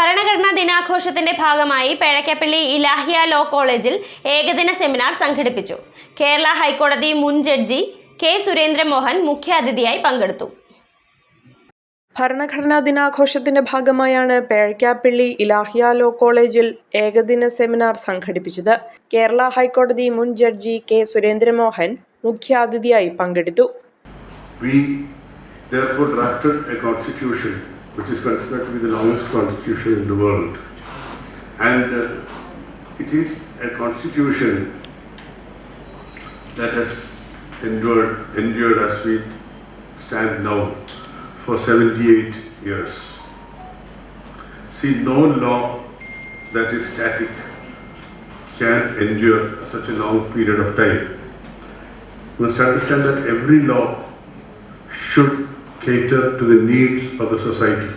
ഭരണഘടനാ ദിനാഘോഷത്തിന്റെ ഭാഗമായി പേഴക്കപ്പള്ളി ഇലാഹിയ ലോ കോളേജിൽ ഏകദിന സെമിനാർ സംഘടിപ്പിച്ചു. കേരള ഹൈക്കോടതി മുൻ ജഡ്ജി കെ സുരേന്ദ്രമോഹൻ മുഖ്യാതിഥിയായി പങ്കെടുത്തു. ഭരണഘടനാ ദിനാഘോഷത്തിന്റെ ഭാഗമായാണ് പേഴക്കാപ്പിള്ളി ഇലാഹിയ ലോ കോളേജിൽ ഏകദിന സെമിനാർ സംഘടിപ്പിച്ചത്. കേരള ഹൈക്കോടതി മുൻ ജഡ്ജി കെ സുരേന്ദ്രമോഹൻ മുഖ്യാതിഥിയായി പങ്കെടുത്തു. We therefore drafted a constitution which is considered to be the longest constitution in the world. And uh, it is a constitution that has endured, endured as we stand now for 78 years. See, no law that is static can endure such a long period of time. You must understand that every law should cater to the needs of the society.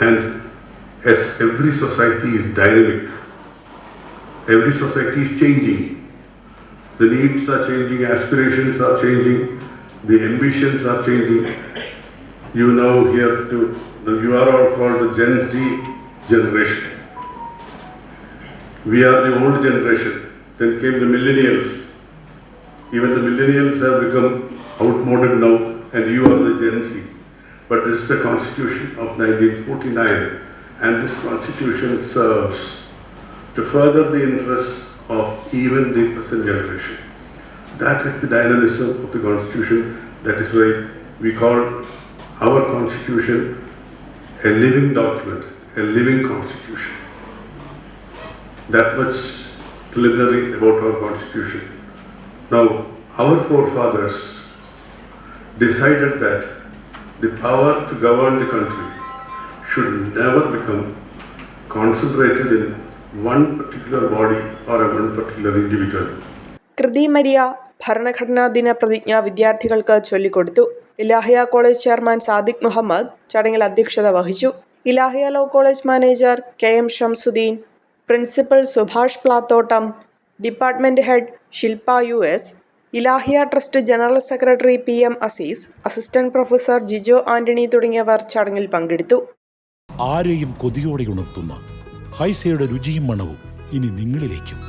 And as every society is dynamic, every society is changing. The needs are changing, aspirations are changing, the ambitions are changing. You know here to, you are all called the Gen Z generation. We are the old generation. Then came the millennials. Even the millennials have become outmoded now, and you are the Gen Z. But this is the Constitution of 1949, and this Constitution serves to further the interests of even the present generation. That is the dynamism of the Constitution. That is why we call our Constitution a living document, a living Constitution. That much preliminary about our Constitution. Now, our forefathers decided that the power to govern the country should never become concentrated in one particular body or a one particular individual. Kruthi Maria ഭരണഘടനാ ദിന പ്രതിജ്ഞ വിദ്യാർത്ഥികൾക്ക് ചൊല്ലിക്കൊടുത്തു Ilahia college chairman Sadiq Muhammad ചടങ്ങിൽ അധ്യക്ഷത വഹിച്ചു Ilahia law college manager K M Shamsuddin principal Subhash Plathottam department head Shilpa U S Ilahia trust general secretary P M Azeez assistant professor Jijo Antony തുടങ്ങിയവർ ചടങ്ങിൽ പങ്കെടുത്തു. ആരെയും കൊതിയോടെ ഉണർത്തുന്ന ഹൈസയുടെ രുചിയും മണവും ഇനി നിങ്ങളിലേക്കും.